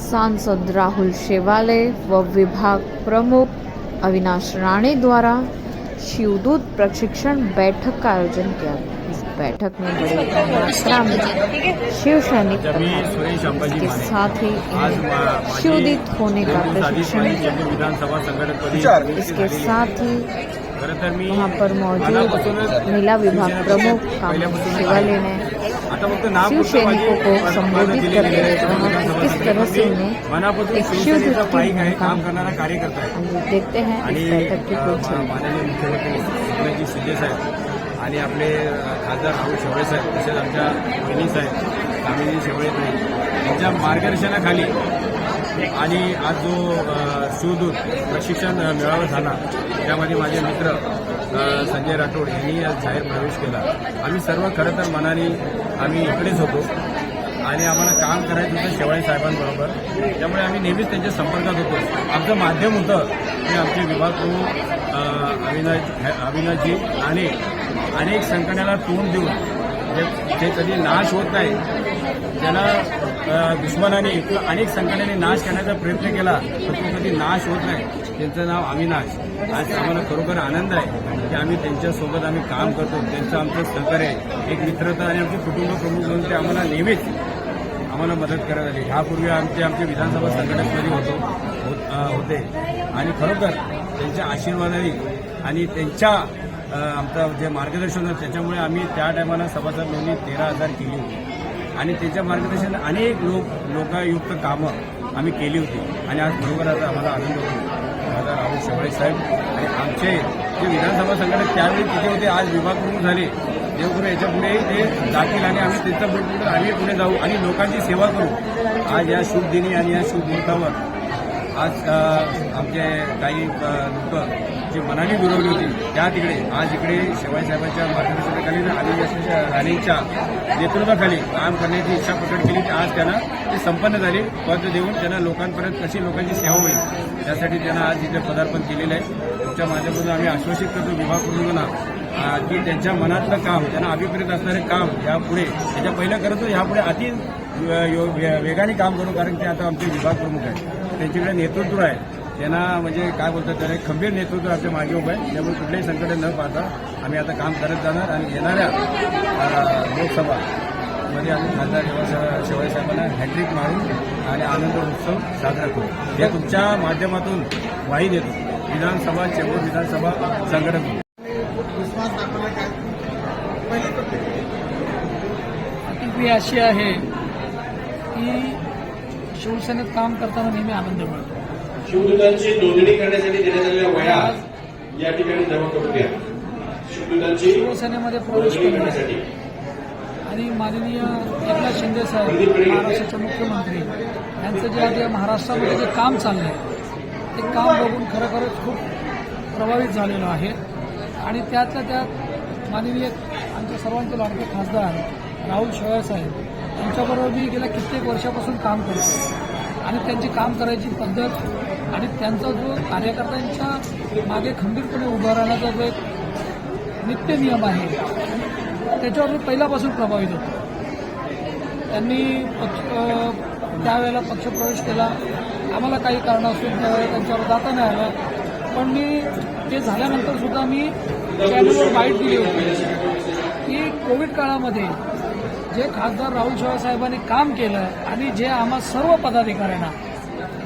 सांसद राहुल शेवाले व विभाग प्रमुख अविनाश राणे द्वारा शिवदूत प्रशिक्षण बैठक का आयोजन किया इस बैठक में बड़ी मात्रा में शिव सैनिक जब मी तथा सुरेश अंबाजी इसके माने साथ ही आज इन्हें मा- माझी शिवदीत होने का दोन दिवस आधीच प्रशिक्षण माझी दिया चेंबूर विधानसभा संघटकपदी विचार. नियुक्ती इसके झाली. साथ ही खरं तर मी वहाँ पर मौजूद मनापासूनच महिला विभाग शिवसेनेचे प्रमुख कामोद पहिल्यापासूनच शिवाले आहे. ने आता फक्त नाव शिव पुरतं माझी सैनिकों को संबोधित करते हुए आहे. कहा किस तरह से उन्हें एक शिवदूत की भूमिका काम करणारा कार्यकर्ता आहे. हम लोग देखते हैं आणि इस बैठक की साहेब आणि आपले खासदार राहुल शेवळे साहेब तसेच आमच्या वहिनी साहेब कामिनी शेवळे यांच्या मार्गदर्शनाखाली आणि आज जो शिवदूत प्रशिक्षण मेळावा झाला त्यामध्ये माझे मित्र संजय राठोड यांनी आज जाहीर प्रवेश केला. आम्ही सर्व खरं तर मनाने आम्ही इकडेच होतो. आणि आम्हाला काम करायचं होतं शेवाळे साहेबांबरोबर. त्यामुळे आम्ही नेहमीच त्यांच्या संपर्कात होतो. आमचं माध्यम होतं की आमचे विभाग प्रमुख अविनाश अविनाशजी आणि अनेक संकटाला तोंड देऊन जे कधी नाश होत नाही त्याला दुश्मनाने अनेक संकटाने नाश करण्याचा प्रयत्न केला. तर तो कधी नाश होत नाही. त्यांचं नाव अविनाश. आज आम्हाला खरोखर आनंद आहे की आम्ही त्यांच्यासोबत आम्ही काम करतो. त्यांचं आमचं सहकार्य आहे. एक मित्रता आणि आमचे कुटुंब प्रमुख म्हणून ते आम्हाला नेहमीच आम्हाला मदत करत आली. ह्यापूर्वी आमचे आमचे विधानसभा संघटनेमध्ये होतो. होत- होते. आणि खरोखर त्यांच्या आशीर्वादाने आणि त्यांच्या आमचं जे मार्गदर्शन होतं त्याच्यामुळे आम्ही त्या टायमाला सभासद नोंदणी तेरा हजार केली होती. आणि त्याच्या मार्गदर्शन अनेक लोक लोकायुक्त कामं आम्ही केली होती. आणि आज बरोबर आता आम्हाला आनंद होतो. माझा राहुल शेवाळे साहेब आणि आमचे जे विधानसभा संघटक त्यावेळी तिथे होते आज विभाग प्रमुख झाले. देवगुरु याच्यापुढे ते जातील आणि आम्ही त्यांचा बुट आम्ही पुढे जाऊ आणि लोकांची सेवा करू. आज या शुभदिनी आणि या शुभ मुहूर्तावर आज आमचे काही लोक जी मनाने दुरवली होती त्या तिकडे आज इकडे शेवाई साहेबांच्या मार्गदर्शनाखाली आणि यशस्वी नेतृत्वाखाली काम करण्याची इच्छा प्रकट केली. आज त्यांना ती संपन्न झाली. पद देऊन त्यांना लोकांपर्यंत कशी लोकांची सेवा होईल त्यासाठी त्यांना आज इथे पदार्पण केलेलं आहे. तुमच्या माध्यमातून आम्ही आश्वासित करतो विभाग कुटुंबांना की त्यांच्या मनातलं काम त्यांना अभिप्रेत असणारे काम यापुढे त्याच्या पहिलं करतो यापुढे अति यो- वे- वेगाने काम करू कारण ते आता आमचे विभाग प्रमुख आहे त्यांच्याकडे नेतृत्व आहे. त्यांना म्हणजे काय बोलतात त्याला एक खंबीर नेतृत्व आमच्या मागे उभं आहे. त्यामुळे कुठल्याही संकट न पाहता आम्ही आता काम करत जाणार आणि येणाऱ्या लोकसभा मध्ये आम्ही खासदार शेवा- शेवाळे साहेबांना हॅट्रिक मारून आणि आनंद उत्सव साजरा करू. हे तुमच्या माध्यमातून वाही देतो. विधानसभा चेंबूर विधानसभा संघटक म्हणून. प्रतिक्रिया अशी आहे की शिवसेनेत काम करताना नेहमी आनंद मिळतो. शिवदूतांची नोंदणी करण्यासाठी देण्यात आलेल्या वया या ठिकाणी जमा करून घ्या शिवदूतांची शिवसेनेमध्ये प्रवेश करण्यासाठी. आणि माननीय एकनाथ शिंदे साहेब महाराष्ट्राचे मुख्यमंत्री यांचं जे आज महाराष्ट्रामध्ये जे काम चाललंय ते काम बघून खरोखरच खूप प्रभावित झालेलो आहे. आणि त्यातल्या त्यात माननीय आमच्या सर्वांचे लाडके खासदार राहुल शेवाळे साहेब यांच्याबरोबर मी गेल्या कित्येक वर्षापासून काम करतो आणि त्यांची काम करायची पद्धत आणि त्यांचा जो कार्यकर्त्यांच्या मागे खंबीरपणे उभा राहण्याचा जो एक नित्य नियम आहे त्याच्यावर मी पहिल्यापासून प्रभावित होतो. त्यांनी पक्ष त्यावेळेला पक्षप्रवेश केला. आम्हाला काही कारणास्तून त्यावेळेला त्यांच्यावर जाता नाही आलं. पण मी ते झाल्यानंतर सुद्धा मी चॅनलवर बाईट दिली होती की कोविड काळामध्ये जे खासदार राहुल शेवाळ साहेबांनी काम केलं आणि जे आम्हा सर्व पदाधिकाऱ्यांना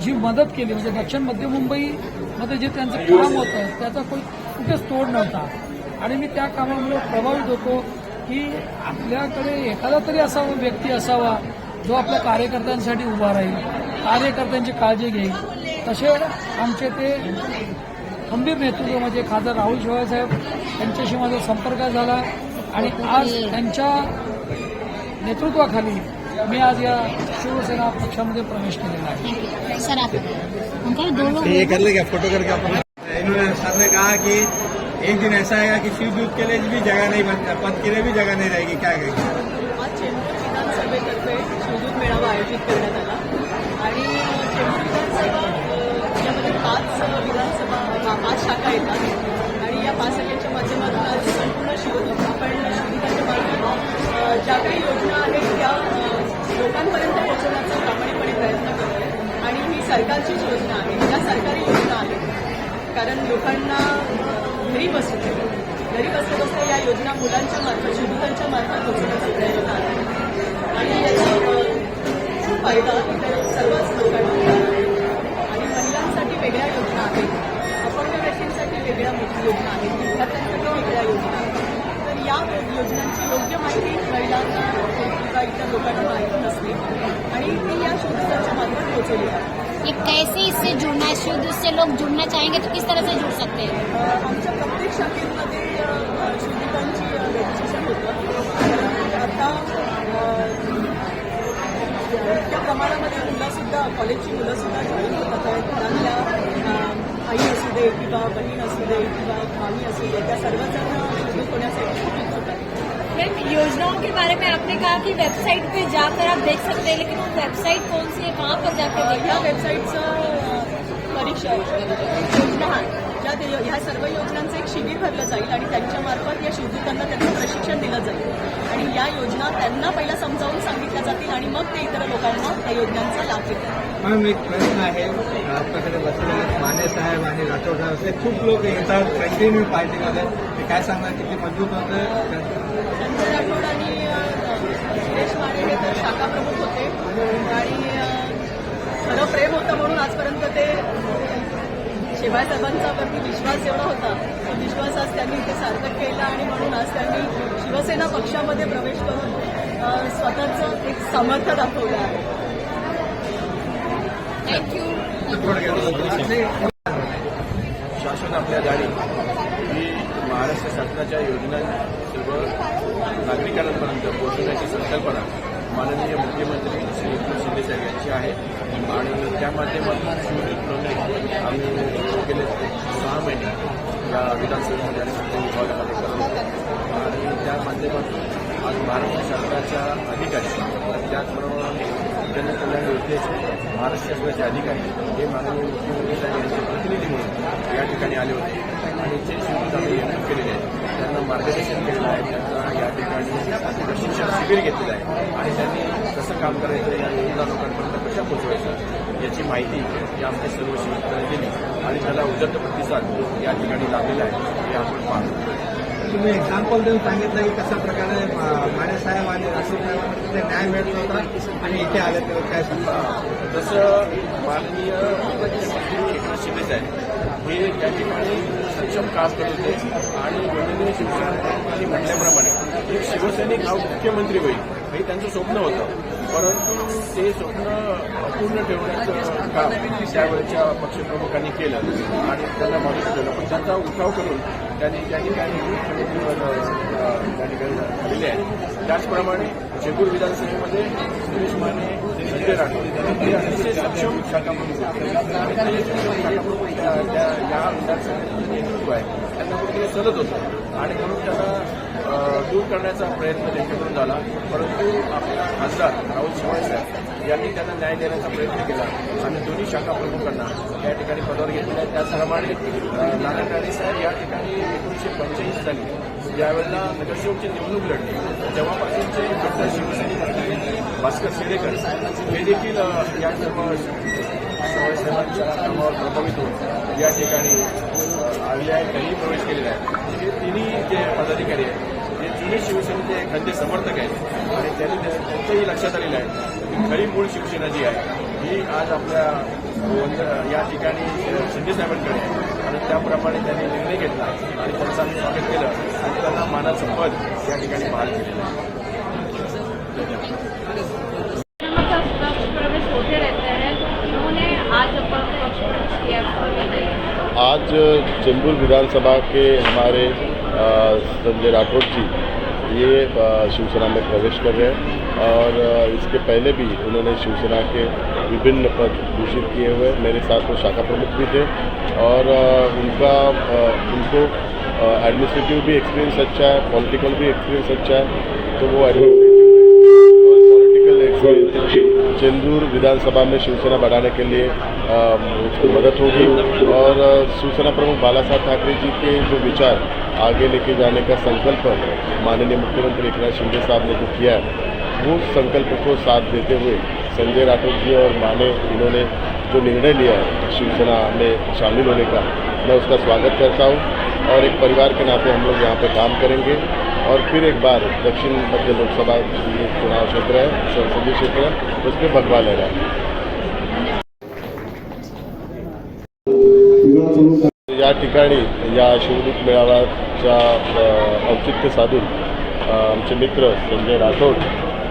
जी मदत केली म्हणजे दक्षिण मध्य मुंबईमध्ये जे त्यांचं काम होतं त्याचा कोण कुठेच तोड नव्हता. आणि मी त्या कामामुळे प्रभावित होतो की आपल्याकडे एखादा तरी असा व्यक्ती असावा जो आपल्या कार्यकर्त्यांसाठी उभा राहील कार्यकर्त्यांची काळजी घेईल. तसे आमचे ते खंबीर नेतृत्व म्हणजे खासदार राहुल शिवासाहेब यांच्याशी माझा संपर्क झाला. आणि आज त्यांच्या नेतृत्वाखाली मी आज या शिवसेना पक्षामध्ये प्रवेश केलेला आहे. सर आप उनका भी दो लोग ये कर ले क्या फोटो करके अपन इन्होंने सर ने कहा कि एक दिन ऐसा आएगा कि शिव दूत के लिए भी जगह नहीं बन पद के लिए भी जगह नहीं रहेगी। क्या कहेंगे? आज चेंबूर विधानसभेतर्फे शिवदूत मेळावा आयोजित करण्यात आला. आणि चेंबूर विधानसभा यामध्ये पाच विधानसभा पाच शाखा येतात. आणि या पाच शाखेच्या माध्यमातून आज संपूर्ण शिवदूत आपण शिवदूताच्या ज्या काही योजना आहेत त्या लोकांपर्यंत पोहोचवण्याचा प्रामाणिकपणे प्रयत्न करतोय सरकारचीच योजना आहे. या सरकारी योजना आहेत. कारण लोकांना घरी बसून घरी बसल्या बसल्या या योजना मुलांच्या मार्फत शिक्षकांच्या मार्फत पोहोचवण्याचा प्रयत्न आहे. आणि याचा खूप फायदा इतर सर्वच लोकांना होणार आहे आणि महिलांसाठी वेगळ्या योजना आहेत. अपंग व्यक्तींसाठी वेगळ्या योजना आहेत. विद्यार्थ्यांसाठी वेगळ्या योजना आहेत. तर या योजनांची योग्य माहिती महिलांना किंवा इतर लोकांना माहिती नसते आणि ती या शोधकाच्या मार्फत पोहोचवली आहे ये कैसे इससे जुड़ना है शुद्ध से लोग जुड़ना चाहेंगे तो किस तरह से जुड़ सकते हैं अ, अ, अ, अ, प्रमाणामध्ये मुलंसुद्धा कॉलेजची मुलंसुद्धा जॉईन होतात आई असू दे किंवा बहीण असू दे किंवा मामी असू दे त्या सर्वजण होण्यासाठी मैम योजनाओं के बारे में आपने कहा कि वेबसाइट पे जाकर आप देख सकते हैं लेकिन वो वेबसाइट कौन सी है वहाँ पर जाकर या देखना वेबसाईटचं परीक्षा योजना ज्या ते- ह्या सर्व योजनांचं एक शिबिर भरलं जाईल आणि त्यांच्यामार्फत या शिबिरांना त्यांचं प्रशिक्षण दिलं जाईल. आणि या योजना त्यांना पहिला समजावून सांगितल्या जातील आणि मग ते इतर लोकांना त्या योजनांचा लाभ देतील. मॅम एक प्रश्न आहे. आपल्याकडे बसलेले माने साहेब आणि राठोड साहेब असे खूप लोक येतात कंटिन्यू पार्टीमध्ये ते काय सांगणार किती मजबूत होतं? संजय राठोड आणि अ, सुरेश माने हे तर शाखा प्रमुख होते. आणि खरं प्रेम होतं म्हणून आजपर्यंत ते शेवाय साहेबांचा वरती विश्वास एवढा होता तो विश्वास आज त्यांनी इथे सार्थक केला आणि म्हणून आज त्यांनी शिवसेना पक्षामध्ये प्रवेश करून स्वतःचं एक सामर्थ्य दाखवलं आहे. शासन आपल्या ही महाराष्ट्र शासनाच्या योजना सर्व नागरिकांपर्यंत पोहोचवण्याची संकल्पना माननीय मुख्यमंत्री श्री एकनाथ शिंदे साहेब यांची आहे. आणि त्या माध्यमातून शिवनेरी आम्ही गेले सहा महिने या विधानसभेमध्ये आणि विभागामध्ये करतो आणि त्या माध्यमातून आज महाराष्ट्र शासनाच्या अधिकारी त्याचबरोबर जनकल्याण योजनेचे महाराष्ट्र शासनाचे अधिकारी हे माननीय मुख्यमंत्री साहेब यांचे प्रतिनिधी म्हणून या ठिकाणी आले होते. आणि जे शिबिर आम्ही नियुक्त केलेले आहेत त्यांना मार्गदर्शन केलेलं आहे त्यांचा या ठिकाणी प्रशिक्षण शिबिर घेतलेलं आहे. आणि त्यांनी कसं काम करायचं या योजना लोकांपर्यंत कशा पोहोचवायच्या याची माहिती या आमच्या सर्व शिबिरांनी दिली आणि त्याला उदत्त प्रतिसाद या ठिकाणी लाभलेला आहे हे आपण पाहतो. तुम्ही एक्झाम्पल देऊन सांगितलं की कशा प्रकारे अं, माने साहेब आणि राठोड साहेबांना तिथे न्याय मिळत होता आणि इथे आले तेव्हा काय सांगता? जसं माननीय मुख्यमंत्री एकनाथ हे या ठिकाणी सक्षम काम करत होते आणि माननीय शिवसेना म्हटल्याप्रमाणे एक शिवसैनिक हा मुख्यमंत्री होईल हे त्यांचं स्वप्न होतं. परंतु ते स्वप्न अपूर्ण ठेवण्याचं काम त्यावेळेच्या पक्षप्रमुखांनी केलं आणि त्यांना मदत केलं. पण त्यांचा उठाव करून त्यांनी त्या ठिकाणी मुख्यमंत्रीपद त्या ठिकाणी झालेले आहे त्याचप्रमाणे जयपूर विधानसभेमध्ये सुरेश माने संजय राठोड हे अतिशय सक्षम शाखा आणि त्या- या विधानसभेचं नेतृत्व आहे त्यांना कुठेतरी सलत होतं. आणि म्हणून त्याला दूर करण्याचा प्रयत्न त्यांच्याकडून झाला. परंतु आपला खासदार राहुल शिवाय साहेब यांनी त्यांना न्याय देण्याचा प्रयत्न केला आणि दोन्ही शाखा प्रमुखांना या ठिकाणी पदावर घेतलेल्या आहेत. त्याचप्रमाणे अं, नारायण राणे साहेब या ठिकाणी एकोणीसशे पंच्याऐंशी साली ज्यावेळेला नगरसेवकची निवडणूक लढली तेव्हापासूनचे डॉक्टर शिवसैनिक भास्कर शेडेकर हे देखील या सर्व शिवाय साहेबांच्या कामावर प्रभावित होऊन या ठिकाणी आलेले आहेत. त्यांनी प्रवेश केलेला आहे. हे तिन्ही जे पदाधिकारी आहेत हे जुने शिवसेनेचे खंदे समर्थक आहेत. आणि त्यांनी त्यांचंही लक्षात आलेलं आहे. खरी मूळ शिवसेना जी आहे ही आज आपल्या या ठिकाणी शिंदे आहे. आणि त्याप्रमाणे त्यांनी निर्णय घेतला आणि त्यांचं आम्ही स्वागत केलं आणि त्यांना मानाचं पद या ठिकाणी बहाल केलेलं आहे. आज चेंबूर विधानसभा के हमारे संजय राठौर जी, ये शिवसेना में प्रवेश कर रहे हैं और इसके पहले भी उन्होंने शिवसेना के विभिन्न पद घोषित किए हुए मेरे साथ वो शाखा प्रमुख भी थे और उनका उनको एडमिनिस्ट्रेटिव भी एक्सपीरियंस अच्छा है पॉलिटिकल भी एक्सपीरियंस अच्छा है तो वो पॉलिटिकल एक्सपीरियंस चेंदूर विधानसभा में शिवसेना बढ़ाने के लिए उसको मदद होगी और शिवसेना प्रमुख बाला साहब ठाकरे जी के जो विचार आगे लेके जाने का संकल्प माननीय मुख्यमंत्री एकनाथ शिंदे साहब ने जो किया है, वो संकल्प को साथ देते हुए संजय राठौर जी और माने इन्होंने जो निर्णय लिया है, शिवसेना में शामिल होने का, मैं उसका स्वागत करता हूँ और एक परिवार के नाते हम लोग यहाँ पर काम करेंगे और फिर एक बार दक्षिण मध्य लोकसभा चुनाव क्षेत्र है, संसदीय क्षेत्र है उस पर भगवा लहराएँगे ठिकाणी या शिवदूत मेळाव्याच्या औचित्य साधून आमचे मित्र संजय राठोड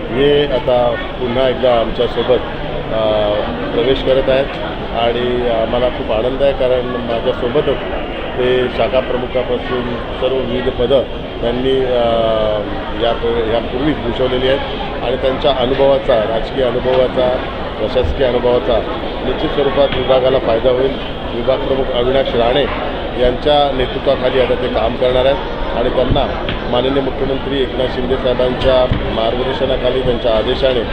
हे आता पुन्हा एकदा आमच्यासोबत प्रवेश करत आहेत. आणि आम्हाला खूप आनंद आहे कारण माझ्यासोबतच ते शाखा प्रमुखापासून सर्व विविध पदं त्यांनी या यापूर्वीच भूषवलेली आहेत. आणि त्यांच्या अनुभवाचा राजकीय अनुभवाचा प्रशासकीय अनुभवाचा निश्चित स्वरूपात विभागाला फायदा होईल. विभाग प्रमुख अविनाश राणे यांच्या नेतृत्वाखाली आता ते काम करणार आहेत. आणि त्यांना माननीय मुख्यमंत्री एकनाथ शिंदे साहेबांच्या मार्गदर्शनाखाली त्यांच्या आदेशाने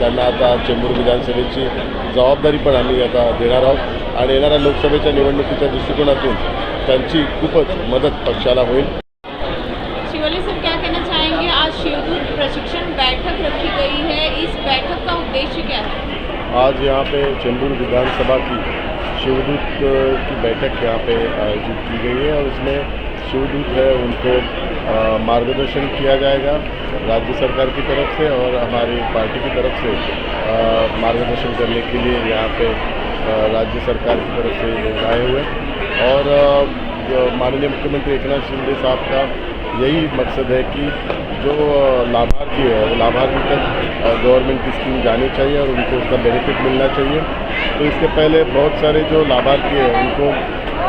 त्यांना आता चेंबूर विधानसभेची जबाबदारी पण आम्ही आता देणार आहोत. आणि येणाऱ्या लोकसभेच्या निवडणुकीच्या दृष्टिकोनातून त्यांची खूपच मदत पक्षाला होईल. शिवल्ले सर क्या कहना चाहेंगे? आज शिवदूत प्रशिक्षण बैठक रखी गई है। इस बैठक का उद्देश्य क्या है? आज यहाँ पे चेंबूर विधानसभा की शिवदूत की बैठक यहाँ पे आयोजित की गई है और उसमें शिवदूत है, उनको मार्गदर्शन किया जाएगा राज्य सरकार की तरफ़ से और हमारी पार्टी की तरफ़ से मार्गदर्शन करने के लिए यहाँ पे राज्य सरकार की तरफ़ से आए हुए। और माननीय मुख्यमंत्री एकनाथ शिंदे साहब का यही मकसद है कि जो लाभार्थी है वो लाभार्थी तक गवर्नमेंट की स्कीम जानी चाहिए और उनको उसका बेनिफिट मिलना चाहिए। तो इसके पहले बहुत सारे जो लाभार्थी हैं उनको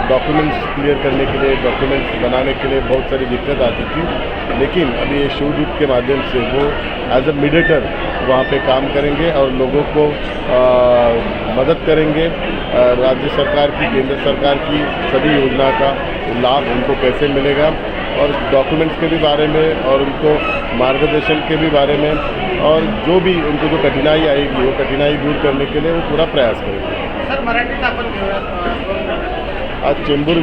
डॉक्यूमेंट्स क्लियर करने के लिए डॉक्यूमेंट्स बनाने के लिए बहुत सारी दिक्कत आती थी। लेकिन अभी ये शिवदूत के माध्यम से वो एज अ मीडिएटर वहाँ पे काम करेंगे और लोगों को अ, मदद करेंगे। राज्य सरकार की केंद्र सरकार की सभी योजना का लाभ उनको कैसे मिलेगा? और डॉक्यूमेंट्स के भी बारे में और उनको मार्गदर्शन के भी बारे में और जो भी उनको जो कठिनाई आएगी वो कठिनाई दूर करने के लिए वो पूरा प्रयास करेंगे। सर मराठी आपण आज चेंबूर